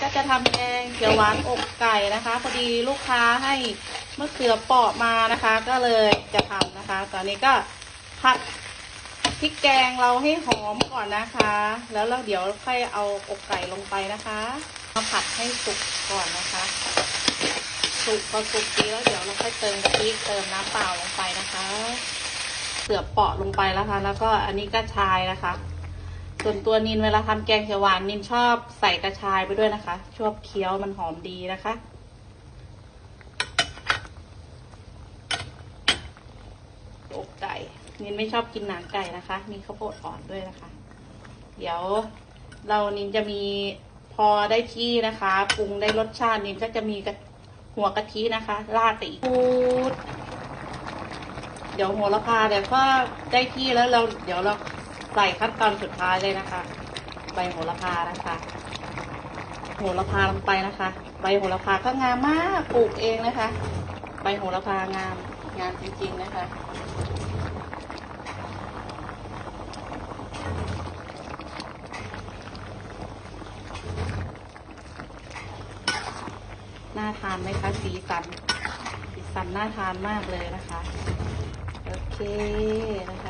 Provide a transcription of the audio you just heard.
ก็จะทำแกงเขียวหวานอกไก่นะคะ พอดีลูกค้าให้มะเขือเปาะมานะคะ ก็เลยจะทำนะคะ ตอนนี้ก็ผัดพริกแกงเราให้หอมก่อนนะคะ แล้วเราเดี๋ยวค่อยเอาอกไก่ลงไปนะคะมาผัดให้สุกก่อนนะคะสุกพอสุกดีแล้วเดี๋ยวเราค่อยเติมกะทิเติมน้ำเปล่าลงไปนะคะเสือเปาะลงไปแล้วค่ะ แล้วก็อันนี้กระชายนะคะ ส่วนตัวนินเวลาทำแกงเขียวหวานนินชอบใส่กระชายไปด้วยนะคะ ชอบเคี้ยวมันหอมดีนะคะ อกไก่ นินไม่ชอบกินหนังไก่นะคะ มีข้าวโพดอ่อนด้วยนะคะ เดี๋ยวเรานินจะมีพอได้ที่นะคะปรุงได้รสชาตินินก็จะมีหัวกะทินะคะราดไปอีกพูดเดี๋ยวหัวละพาเดี๋ยวก็ได้ที่แล้วเราเดี๋ยวเรา ใส่ขั้นตอนสุดท้ายเลยนะคะ ใบโหระพานะคะ โหระพาลงไปนะคะ ใบโหระพาก็งามมากปลูกเองนะคะ ใบโหระพางามงามจริงๆนะคะน่าทานไหมคะสีสันสีสันน่าทานมากเลยนะคะ โอเคนะคะ